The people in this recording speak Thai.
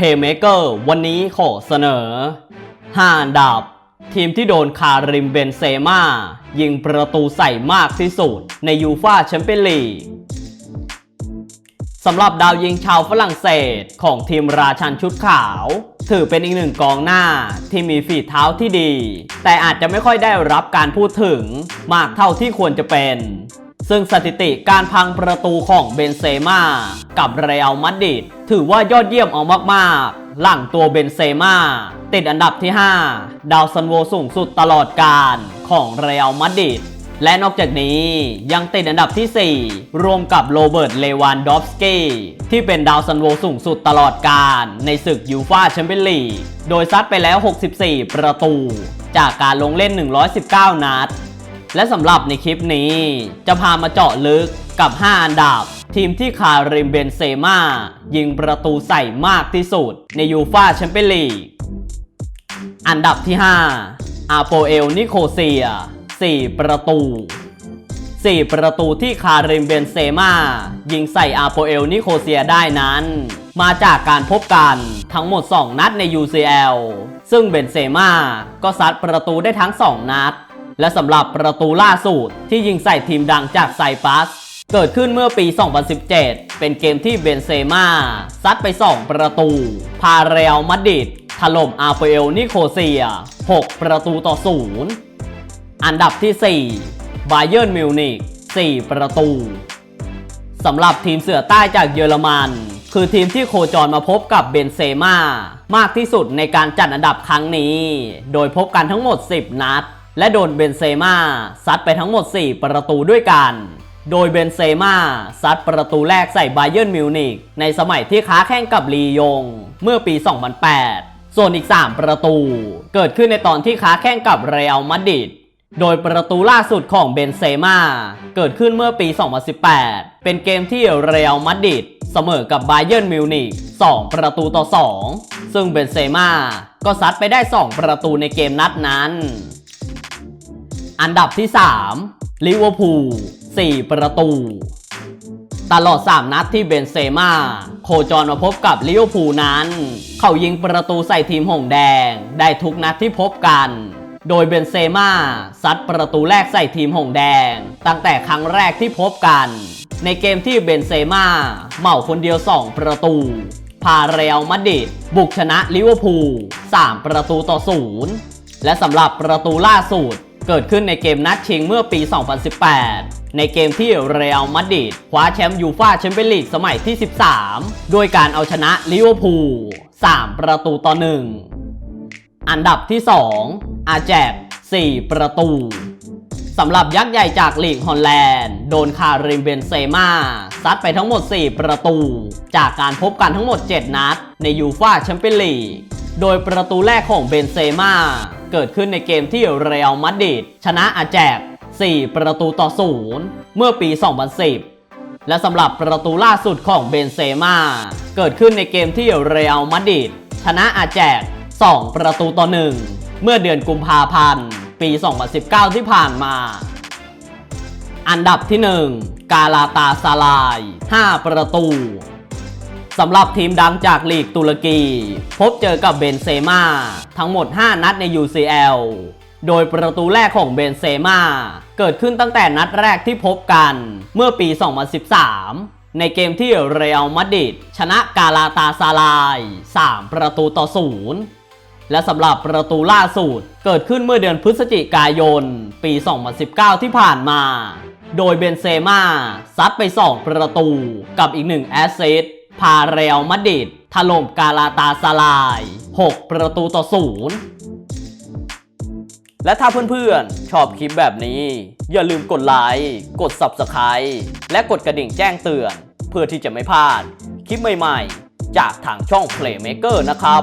Playmaker วันนี้ขอเสนอ 5 อันดับ ทีมที่โดนคาริมเบนเซม่ายิงประตูใส่มากที่สุดในยูฟาแชมเปี้ยนลีกสำหรับดาวยิงชาวฝรั่งเศสของทีมราชันชุดขาว ถือเป็นอีกหนึ่งกองหน้าที่มีฝีเท้าที่ดี แต่อาจจะไม่ค่อยได้รับการพูดถึงมากเท่าที่ควรจะเป็น ซึ่งสถิติการพังประตูของเบนเซม่ากับเรอัลมาดริดถือว่ายอดเยี่ยมเอามากๆ หลังตัวเบนเซม่าติดอันดับที่ 5 ดาวซันโวสูงสุดตลอดการของเรอัลมาดริดและนอกจากนี้ยังติดอันดับที่ 4 รวมกับโรเบิร์ต เลวานดอฟสกี้ ที่เป็นดาวซันโวสูงสุดตลอดการในศึกยูฟาแชมเปี้ยนลีก โดยซัดไปแล้ว 64 ประตู จากการลงเล่น 119 นัด และสำหรับในคลิปนี้ จะพามาเจาะลึกกับ 5 อันดับ ทีมที่คาริมเบนเซม่ายิงประตูใส่มากที่สุด ในยูฟาแชมเปี้ยนลีก อันดับที่ 5 อาโปเอลนิโคเซีย 4 ประตู 4 ประตูที่คาริมเบนเซม่ายิงใส่อาโปเอลนิโคเซียได้นั้น มาจากการพบกันทั้งหมด 2 นัดใน UCL ซึ่งเบนเซม่าก็ซัดประตูได้ทั้ง 2 นัด และสำหรับประตูล่าสุดที่ยิงใส่ทีมดังจากไซปัสเกิดขึ้นเมื่อปี 2017 เป็นเกมที่เบนเซม่าซัดไป 2 ประตู พาเรอัลมาดริดถล่มอาเปเอลนิโคเซีย 6 ประตูต่อ 0 อันดับที่ 4 บาเยิร์นมิวนิก4 ประตู สำหรับทีมเสือใต้จากเยอรมัน คือทีมที่โคจรมาพบกับเบนเซม่ามากที่สุดในการจัดอันดับครั้งนี้ โดยพบกันทั้งหมด 10 นัด และโดนเบนเซม่าซัดไปทั้งหมด 4 ประตูด้วยกัน โดยเบนเซม่าซัดประตูแรกใส่ไบเยิร์นมิวนิกในสมัยที่ค้าแข่งกับลียง เมื่อปี 2008 ส่วนอีก 3 ประตู เกิดขึ้นในตอนที่ค้าแข่งกับเรอัลมาดริดโดยประตูล่าสุดของเบนเซม่าเกิดขึ้นเมื่อปี 2018 เป็นเกมที่เรอัลมาดริดเสมอกับไบเยิร์นมิวนิก2 ประตูต่อ 2 ซึ่งเบนเซม่าก็ซัดไปได้ 2 ประตูในเกมนัดนั้น อันดับที่ 3 ลิเวอร์พูล 4 ประตู ตลอด 3 นัดที่เบนเซม่าโคจรมาพบกับลิเวอร์พูลนั้น เขายิงประตูใส่ทีมหงแดง ได้ทุกนัดที่พบกัน โดยเบนเซม่าซัดประตูแรกใส่ทีมหงแดง ตั้งแต่ครั้งแรกที่พบกัน ในเกมที่เบนเซม่าเหมาคนเดียว 2 ประตูพาเรอัลมาดริดบุกชนะลิเวอร์พูล3ประตูต่อ 0 และสำหรับประตูล่าสุด เกิดขึ้นในเกมนัดชิงเมื่อปี 2018 ในเกมที่เรอัลมาดริดคว้าแชมป์ยูฟ่าแชมเปี้ยนลีกสมัยที่ 13 ด้วยการเอาชนะลิเวอร์พูล 3 ประตูต่อ 1 อันดับที่ 2 อาแจก 4 ประตูสำหรับยักษ์ใหญ่จากลีกฮอลแลนด์ โดนคาริมเบนเซม่าซัดไปทั้งหมด 4 ประตู จากการพบกันทั้งหมด 7 นัด ในยูฟ่าแชมเปี้ยนลีก โดยประตูแรกของเบนเซม่า เกิดขึ้นในเกมที่เรอัลมาดริดชนะอาแจก 4 ประตูต่อ 0 เมื่อปี 2010 และสำหรับประตูล่าสุดของเบนเซม่าเกิดขึ้นในเกมที่เรอัลมาดริดชนะอาแจก 2 ประตูต่อ 1 เมื่อเดือนกุมภาพันธ์ ปี 2019 ที่ผ่านมา อันดับที่ 1 กาลาตาซาลาย 5 ประตู สำหรับทีมดังจากลีกตุรกี พบเจอกับเบนเซม่าทั้งหมด 5 นัดใน UCL โดยประตูแรกของเบนเซม่าเกิดขึ้นตั้งแต่นัดแรกที่พบกันเมื่อปี 2013 ในเกมที่เรอัลมาดริดชนะกาลาตาซาลาย 3 ประตูต่อ 0 และสำหรับประตูล่าสุดเกิดขึ้นเมื่อเดือนพฤศจิกายน ปี 2019 ที่ผ่านมา โดยเบนเซม่าซัดไป 2 ประตูกับอีก 1 แอสซิสต์ พาเรอัลมาดริดถล่มกาลาตาสลาย 6 ประตูต่อ0และถ้าเพื่อนๆ ชอบคลิปแบบนี้ อย่าลืมกดไลค์กด Subscribe และกดกระดิ่งแจ้งเตือน เพื่อที่จะไม่พลาด คลิปใหม่ๆ จากทางช่อง Playmaker นะครับ